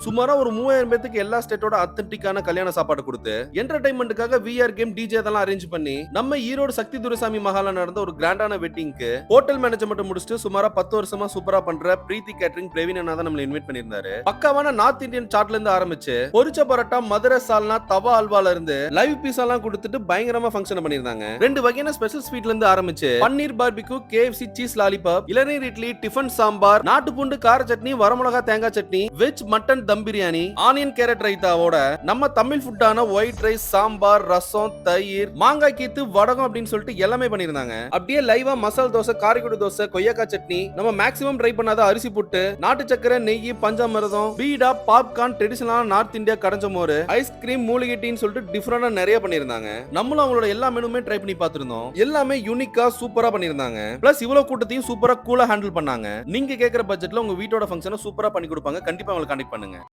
சுமாரா ஒரு மூவாயிரம் பேத்துக்கு எல்லா ஸ்டேட்டோட அத்தன்டிக்கான கல்யாண சாப்பாடு கொடுத்து என்டர்டைன்மெண்ட்டுக்காக விஆர் கேம் டிஜே அதெல்லாம் அரேஞ்ச் பண்ணி நம்ம ஈரோடு சக்தி துரைசாமி மகால நடந்த ஒரு கிராண்டான வெட்டிங்க்கு ஹோட்டல் மேனேஜ்மெண்ட் முடிச்சுட்டு சுமாரா பத்து வருஷமா சூப்பரா பண்ற பிரீத்தி கேட்டரிங் பிரவீன் அண்ணா தான் நம்மள இன்வைட் பண்ணியிருந்தாரு. பக்காவான நார்த் இந்தியன் சாட்ல இருந்து ஆரம்பிச்சு பொரிச்ச பரோட்டா மதுரை சால்னா தவா அல்வால இருந்து லைவ் பீஸா எல்லாம் கொடுத்துட்டு பயங்கரமா ஃபங்க்ஷன் பண்ணிருந்தாங்க ரெண்டு வகையான ஸ்பெஷல் ஸ்வீட்ல இருந்து ஆரம்பிச்சு paneer barbecue KFC cheese lollipop இளநீர் இட்லி டிஃபன் சாம்பார் நாட்டு பூண்டு கார சட்னி வரமிளகா தேங்காய் chutney veg mutton dum biryani onion carrot ரைத்தாவோட நம்ம தமிழ் ஃபுட்டான ஒயிட் ரைஸ் சாம்பார் ரசம் தயிர் மாங்காய் கீத்து வடகம் அப்படின்னு சொல்லிட்டு எல்லாமே பண்ணிருந்தாங்க அப்படியே லைவா மசால் தோசை காரைக்குடி தோசை கொய்யாக்காய் சட்னி நம்ம மேக்ஸிமம் ட்ரை பண்ணாத அரிசி புட்டு நாட்டு சக்கரை நெய் பஞ்சாமிரதம் பீடா பாப்கார்ன் ட்ரெடிஷனலான நார்த் இந்தியா கடைஞ்ச மோர் ஐஸ்கிரீம் மூலிகை டீன்னு சொல்லிட்டு டிஃபரெண்டா நிறைய பண்ணிருந்தாங்க நம்மளும் அவங்களோட எல்லா மெனுமே ட்ரை பண்ணி பார்த்திருந்தோம். எல்லாமே யூனிக்கா சூப்பரா பண்ணிருந்தாங்க பிளஸ் இவ்வளவு கூட்டத்தையும் சூப்பரா கூலா ஹேண்டில் பண்ணாங்க. நீங்க கேட்குற பட்ஜெட்ல உங்க வீட்டோட ஃபங்க்ஷனை சூப்பரா பண்ணி கொடுப்பாங்க. கண்டிப்பா அவங்களை கனெக்ட் பண்ணுங்க.